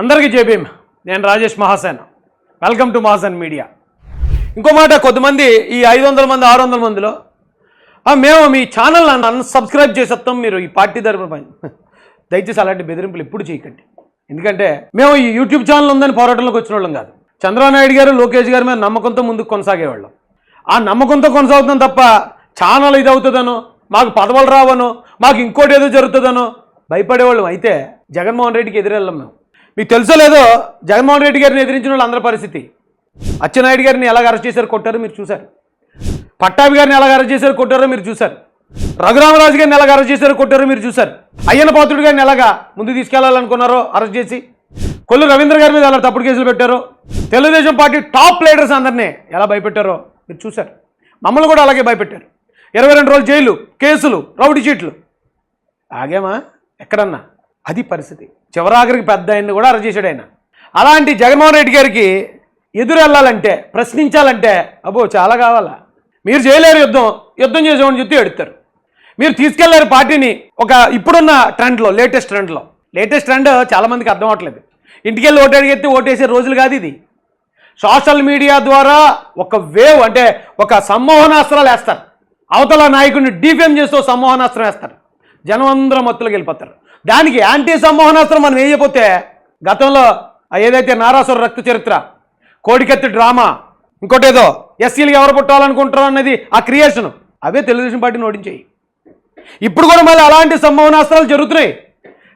అందరికీ జేబీఎం నేను Rajesh Mahasen. Welcome to Mahasen media ఇంకో మాట కొద్దిమంది ఈ ఐదు వందల మంది ఆరు వందల మందిలో మేము మీ ఛానల్ అన్సబ్స్క్రైబ్ చేసేస్తాం మీరు ఈ పార్టీ తరపున పని దయచేసి అలాంటి బెదిరింపులు ఎప్పుడు చేయకండి. ఎందుకంటే మేము ఈ యూట్యూబ్ ఛానల్ ఉందని పోరాటంలోకి వచ్చిన వాళ్ళం కాదు. చంద్రబాబు నాయుడు గారు లోకేష్ గారి మీద నమ్మకంతో ముందుకు కొనసాగేవాళ్ళం. ఆ నమ్మకంతో కొనసాగుతాం తప్ప ఛానల్ ఇది అవుతుందనో మాకు పదవులు రావనో మాకు ఇంకోటి ఏదో జరుగుతుందనో భయపడేవాళ్ళం. అయితే జగన్మోహన్ రెడ్డికి ఎదురెళ్ళం మేము. మీకు తెలుసో లేదో జగన్మోహన్ రెడ్డి గారిని ఎదిరించిన వాళ్ళు అందరి పరిస్థితి. అచ్చెన్నాయుడు గారిని ఎలాగ అరెస్ట్ చేశారు కొట్టారో మీరు చూశారు. పట్టాభి గారిని ఎలాగ అరెస్ట్ చేశారు కొట్టారో మీరు చూశారు. రఘురామరాజు గారిని ఎలాగ అరెస్ట్ చేశారో కొట్టారో మీరు చూశారు. అయ్యన్న పాత్రుడు గారిని ఎలాగా ముందు తీసుకెళ్ళాలనుకున్నారో అరెస్ట్ చేసి కొల్లు రవీంద్ర గారి మీద ఎలా తప్పుడు కేసులు పెట్టారో తెలుగుదేశం పార్టీ టాప్ లీడర్స్ అందరినీ ఎలా భయపెట్టారో మీరు చూశారు. మమ్మల్ని కూడా అలాగే భయపెట్టారు. ఇరవై రెండు రోజులు జైలు కేసులు రౌడీ చీట్లు ఆగేమా? ఎక్కడన్నా? అది పరిస్థితి. చివరాఖరికి పెద్ద ఆయన్ని కూడా అరచేశాడు ఆయన. అలాంటి జగన్మోహన్ రెడ్డి గారికి ఎదురెళ్ళాలంటే ప్రశ్నించాలంటే అబ్బో చాలా కావాలా? మీరు చేయలేరు యుద్ధం. యుద్ధం చేసామని చెప్తే ఎడుతారు. మీరు తీసుకెళ్ళారు పార్టీని ఒక ఇప్పుడున్న ట్రెండ్లో లేటెస్ట్ ట్రెండ్లో. లేటెస్ట్ ట్రెండ్ చాలామందికి అర్థం అవ్వట్లేదు. ఇంటికి వెళ్ళి ఓటు అడిగితే ఓటేసే రోజులు కాదు ఇది. సోషల్ మీడియా ద్వారా ఒక వేవ్ అంటే ఒక సమ్మోహనాస్త్రాలు వేస్తారు. అవతల నాయకుడిని డీఫేమ్ చేస్తూ సమ్మోహనాస్త్రం వేస్తారు. జనం అందరం మత్తులకు వెళ్ళిపోతారు. దానికి యాంటీ సమ్మోహనాస్త్రం మనం వేయకపోతే గతంలో ఏదైతే నారాసుర రక్త చరిత్ర కోడికత్తి డ్రామా ఇంకోటి ఏదో ఎస్సీలు ఎవరు పుట్టాలనుకుంటారో అన్నది ఆ క్రియేషన్ అవే తెలుగుదేశం పార్టీని ఓడించాయి. ఇప్పుడు కూడా మళ్ళీ అలాంటి సంభవనాస్త్రాలు జరుగుతున్నాయి.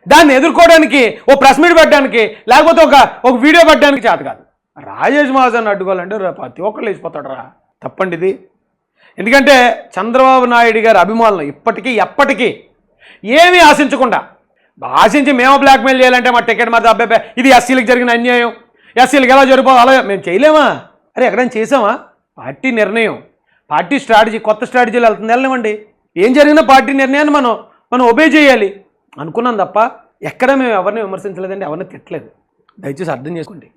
దాన్ని ఎదుర్కోవడానికి ఓ ప్రెస్ మీట్ పెట్టడానికి లేకపోతే ఒక ఒక వీడియో పెట్టడానికి చేత కాదు. రాజేష్ మహాజన్ అడ్డుకోవాలంటే రా ప్రతి ఒక్కళ్ళు వేసిపోతాడు రా. తప్పండి ఇది. ఎందుకంటే చంద్రబాబు నాయుడు గారి అభిమానులు ఇప్పటికీ ఎప్పటికీ ఏమీ ఆశించకుండా ఆశించి మేము బ్లాక్మెయిల్ చేయాలంటే మా టికెట్ మరి అబ్బాయి ఇది ఎస్సీలకు జరిగిన అన్యాయం. ఎస్సీలకు ఎలా జరిపోవాలి అలా మేము చేయలేమా? అరే ఎక్కడైనా చేసామా? పార్టీ నిర్ణయం. పార్టీ స్ట్రాటజీ కొత్త స్ట్రాటజీలు వెళ్తుంది వెళ్ళనివ్వండి. ఏం జరిగినా పార్టీ నిర్ణయాన్ని మనం మనం ఒబే చేయాలి. అనుకున్నాం తప్ప ఎక్కడ మేము ఎవరిని విమర్శించలేదండి ఎవరిని తిట్టలేదు. దయచేసి అర్థం చేసుకోండి.